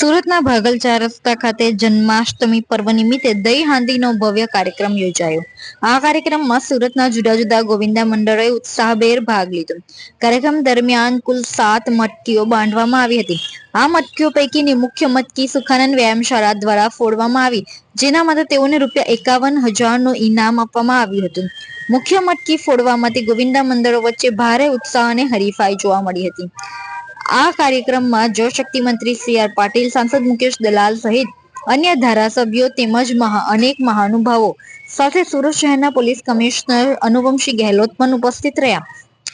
સુરતના ભાગલ ચાર રસ્તા ખાતે જન્માષ્ટમી પર્વ નિમિત્તે દહીં હાંડીનો ભવ્ય કાર્યક્રમ યોજાયો. આ કાર્યક્રમમાં સુરતના જુદા જુદા ગોવિંદા મંડળોએ ઉત્સાહભેર ભાગ લીધો. કાર્યક્રમ દરમિયાન કુલ સાત મટકીઓ બાંધવામાં આવી હતી. આ મટકીઓ પૈકીની મુખ્ય મટકી સુખાનંદ વ્યાયામશાળા દ્વારા ફોડવામાં આવી, જેના માટે તેઓને રૂપિયા એકાવન હજારનું ઇનામ આપવામાં આવ્યું હતું. મુખ્ય મટકી ફોડવામાંથી ગોવિંદા મંડળો વચ્ચે ભારે ઉત્સાહ અને હરીફાઈ જોવા મળી હતી. આ કાર્યક્રમમાં જળશક્તિ મંત્રી સી આર પાટીલ, સાંસદ મુકેશ દલાલ સહિત અન્ય ધારાસભ્યો તેમજ મહા, અનેક મહાનુભાવો સાથે સુરત શહેરના પોલીસ કમિશનર અનુપમસિંહ ગેહલોત પણ ઉપસ્થિત રહ્યા.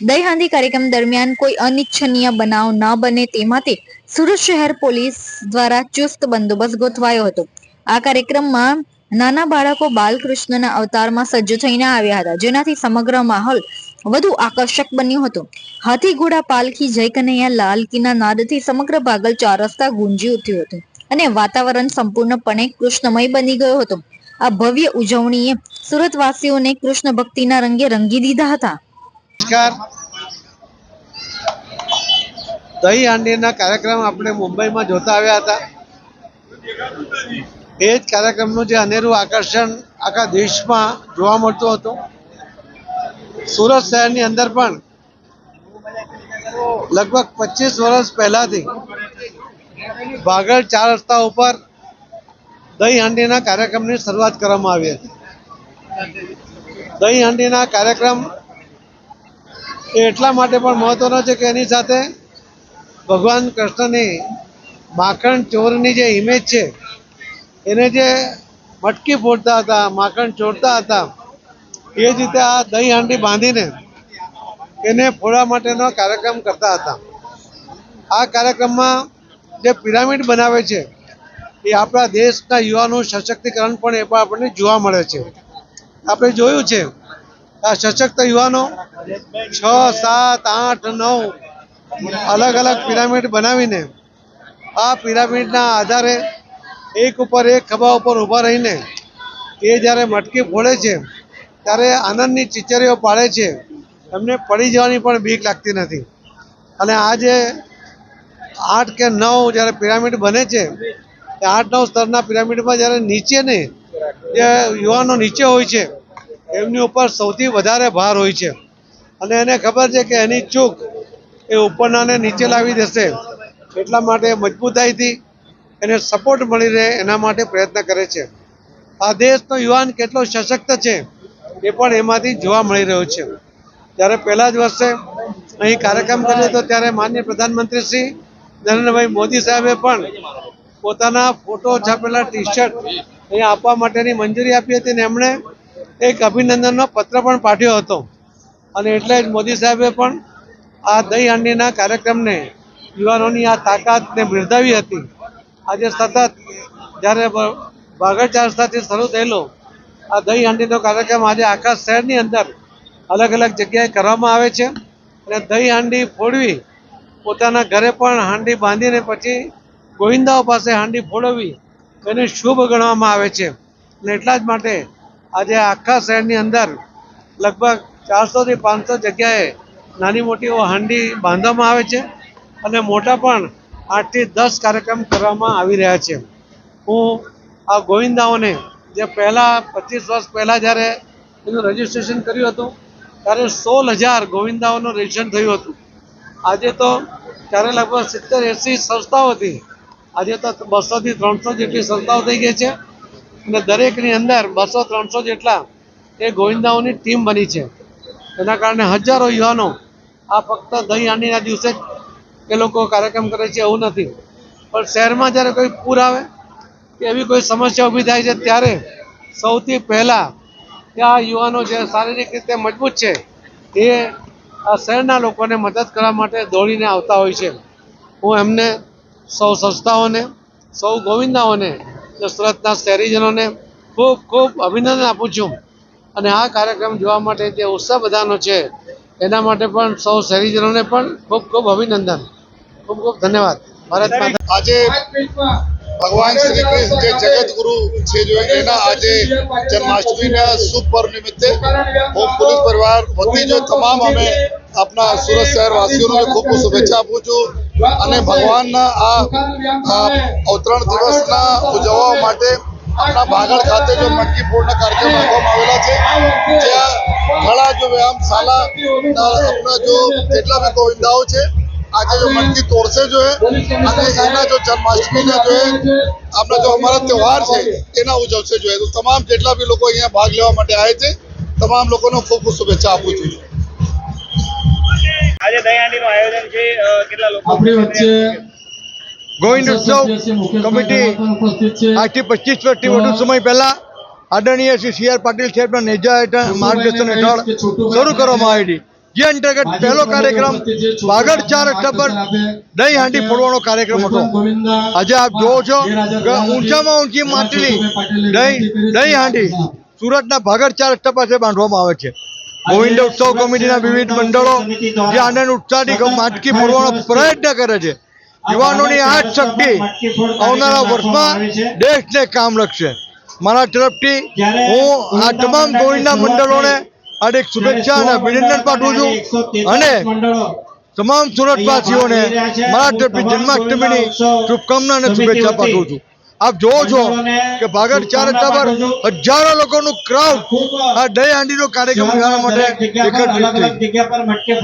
દહીહાંડી કાર્યક્રમ દરમિયાન કોઈ અનિચ્છનીય બનાવ ન બને તે માટે સુરત શહેર પોલીસ દ્વારા ચુસ્ત બંદોબસ્ત ગોઠવાયો હતો. આ કાર્યક્રમમાં નાના બાળકો બાલકૃષ્ણના અવતારમાં સજ્જ થઈને આવ્યા હતા, જેનાથી સમગ્ર માહોલ વધુ આકર્ષક બન્યું હતું. હાથી ઘોડા પાલખી જય કનૈયા લાલ કીના નાદથી સમગ્ર ભાગલ ચોરસ્તા ગુંજી ઉઠ્યું હતું અને વાતાવરણ સંપૂર્ણપણે કૃષ્ણમય બની ગયો હતો. આ ભવ્ય ઉજવણીએ સુરતવાસીઓને કૃષ્ણ ભક્તિના રંગે રંગી દીધા હતા. દહીં હાંડીના કાર્યક્રમ આપણે મુંબઈમાં જોતા આવ્યા હતા. એ જ કાર્યક્રમનું જે અનેરું આકર્ષણ આખા દેશમાં જોવા મળતું હતું. સુરત શહેરની અંદર પણ લગભગ પચીસ વર્ષ પહેલાથી ભાગળ ચાર રસ્તા ઉપર દહીં હાંડીના કાર્યક્રમની શરૂઆત કરવામાં આવી હતી. દહીં હાંડીના કાર્યક્રમ એ એટલા માટે પણ મહત્વનો છે કે એની સાથે ભગવાન કૃષ્ણની માખણ ચોરની જે ઇમેજ છે, એને જે મટકી ફોડતા હતા, માખણ ચોરતા હતા એ જ રીતે આ દહીં હાંડી બાંધીને એને ફોડવા માટેનો કાર્યક્રમ કરતા હતા. આ કાર્યક્રમમાં જે પિરામિડ બનાવે છે, એ આપણા દેશના યુવાનો સશક્તિકરણ પણ એ પણ આપણને જોવા મળે છે. આપણે જોયું છે, આ સશક્ત યુવાનો છ, સાત, આઠ, નવ અલગ અલગ પિરામિડ બનાવીને આ પિરામિડના આધારે એક ઉપર એક ખભા ઉપર ઊભા રહીને એ જ્યારે મટકી ફોડે છે ત્યારે આનંદની ચીચરીઓ પાડે છે. એમને પડી જવાની પણ બીક લાગતી નથી. અને આજે આઠ કે નવ જ્યારે પિરામિડ બને છે તે આઠ નવ સ્તરના પિરામિડમાં જ્યારે નીચે ને જે યુવાનો નીચે હોય છે, એમની ઉપર સૌથી વધારે ભાર હોય છે. અને એને ખબર છે કે એની ચૂક એ ઉપરનાને નીચે લાવી દેશે. એટલા માટે મજબૂતાઈથી એને સપોર્ટ મળી રહે એના માટે પ્રયત્ન કરે છે. આ દેશનો યુવાન કેટલો સશક્ત છે એ પણ એમાંથી જોવા મળી રહ્યો છે. ત્યારે પહેલા જ વર્ષે અહીં કાર્યક્રમ કર્યો હતો ત્યારે માનનીય પ્રધાનમંત્રી શ્રી નરેન્દ્રભાઈ મોદી સાહેબે પણ પોતાના ફોટો છાપેલા ટી શર્ટ અહીંયા આપવા માટેની મંજૂરી આપી હતી ને એમણે એક અભિનંદનનો પત્ર પણ પાઠ્યો હતો. અને એટલે જ મોદી સાહેબે પણ આ દહીં હાંડીના કાર્યક્રમને યુવાનોની આ તાકાતને બિરદાવી હતી. આજે સતત જ્યારે ભાગળ ચાર સાથે શરૂ થયેલો આ દહીં હાંડીનો કાર્યક્રમ આજે આખા શહેરની અંદર અલગ અલગ જગ્યાએ કરવામાં આવે છે. અને દહીં હાંડી ફોડવી, પોતાના ઘરે પણ હાંડી બાંધીને પછી ગોવિંદાઓ પાસે હાંડી ફોડવવી એને શુભ ગણવામાં આવે છે. અને એટલા જ માટે આજે આખા શહેરની અંદર લગભગ ચારસોથી પાંચસો જગ્યાએ નાની મોટી હાંડી બાંધવામાં આવે છે. અને મોટા પણ આઠથી દસ કાર્યક્રમ કરવામાં આવી રહ્યા છે. હું આ ગોવિંદાઓને જે પહેલાં, પચીસ વર્ષ પહેલાં જ્યારે એનું રજિસ્ટ્રેશન કર્યું હતું, ત્યારે સોળ હજાર ગોવિંદાઓનું રજિસ્ટ્રેશન થયું હતું. આજે તો ત્યારે લગભગ સિત્તેર, એંસી સંસ્થાઓ હતી. આજે તો બસોથી ત્રણસો જેટલી સંસ્થાઓ થઈ ગઈ છે. અને દરેકની અંદર બસો, ત્રણસો જેટલા એ ગોવિંદાઓની ટીમ બની છે. એના કારણે હજારો યુવાનો આ ફક્ત દહીં હાંડીના દિવસે જ એ લોકો કાર્યક્રમ કરે છે એવું નથી. પણ શહેરમાં જ્યારે કોઈ પૂર આવે કે એવી કોઈ સમસ્યા ઊભી થાય છે, ત્યારે સૌથી પહેલાં આ યુવાનો જે શારીરિક રીતે મજબૂત છે, એ શહેરના લોકોને મદદ કરવા માટે દોડીને આવતા હોય છે. હું એમને સૌ સંસ્થાઓને, સૌ ગોવિંદાઓને સુરતના શહેરીજનોને ખૂબ ખૂબ અભિનંદન આપું છું. અને આ કાર્યક્રમ જોવા માટે જે ઉત્સાહ બધાનો છે, એના માટે પણ સૌ શહેરીજનોને પણ ખૂબ ખૂબ અભિનંદન. ખૂબ ખૂબ ધન્યવાદ. ભારત આજે ભગવાન શ્રી કૃષ્ણ જે જગતગુરુ છે જો એના આજે જન્માષ્ટમીના શુભ પર્વ નિમિત્તે હું પોલીસ પરિવાર વતી જો તમામ અમે આપણા સુરત શહેર વાસીઓને ખૂબ ખૂબ શુભેચ્છા આપું છું અને ભગવાનના આ અવતરણ દિવસના ઉજવવા માટે આપણા ભાગળ ખાતે જો મટકી પૂર્ણ કાર્યક્રમ રાખવામાં આવેલા છે, જ્યાં ઘણા જો વ્યાયામશાલા આપણા જો જેટલા બી ગોવિંદાઓ છે આજે જો મટકી તોડશે જો હે અને એના જો જન્માષ્ટમીના જો આપણા જો અમારા તહેવાર છે એના ઉજવશે જો તો તમામ જેટલા બી લોકો અહીંયા ભાગ લેવા માટે આવે છે તમામ લોકોને ખૂબ ખૂબ શુભેચ્છા આપું છું. આજે દહીહાંડીનું આયોજન છે કેટલા લોકો આપણી વચ્ચે ગોવિંદ ઉત્સવ કમિટી આજથી પચીસ વર્ષથી વધુ સમય પહેલા આદરણીય શ્રી સી આર પાટીલ સાહેબના નેજા હેઠળ માર્ગદર્શન હેઠળ શરૂ કરવામાં આવી હતી. જે અંતર્ગત પહેલો કાર્યક્રમ વાગડ ચાર ઓક્ટોબર દહીં હાંડી ફોડવાનો કાર્યક્રમ હતો. આજે આપ જોવો છો કે ઊંચામાં ઊંચી માટલી દહીં દહીં હાંડી સુરતના ભાગડ ચાર રસ્તા પાસે બાંધવામાં આવે છે. ગોવિંદ ઉત્સવ કમિટીના વિવિધ મંડળો જે આનંદ ઉત્સાહથી માટકી ફોડવાનો પ્રયત્ન કરે છે. યુવાનોની આ જ શક્તિ આવનારા વર્ષમાં દેશને કામ લખશે. મારા તરફથી હું આ તમામ ગોવિંદના મંડળોને હાર્દિક શુભેચ્છા અને અભિનંદન પાઠવું છું. અને તમામ સુરતવાસીઓને મારા તરફથી જન્માષ્ટમીની શુભકામના અને શુભેચ્છા પાઠવું છું. આપ જોવો છો કે ભાગડ ચાર રસ્તા પર હજારો લોકોનું ક્રાઉડ આ દહી હાંડીનો કાર્યક્રમ માટે એકત્રિત થઈ.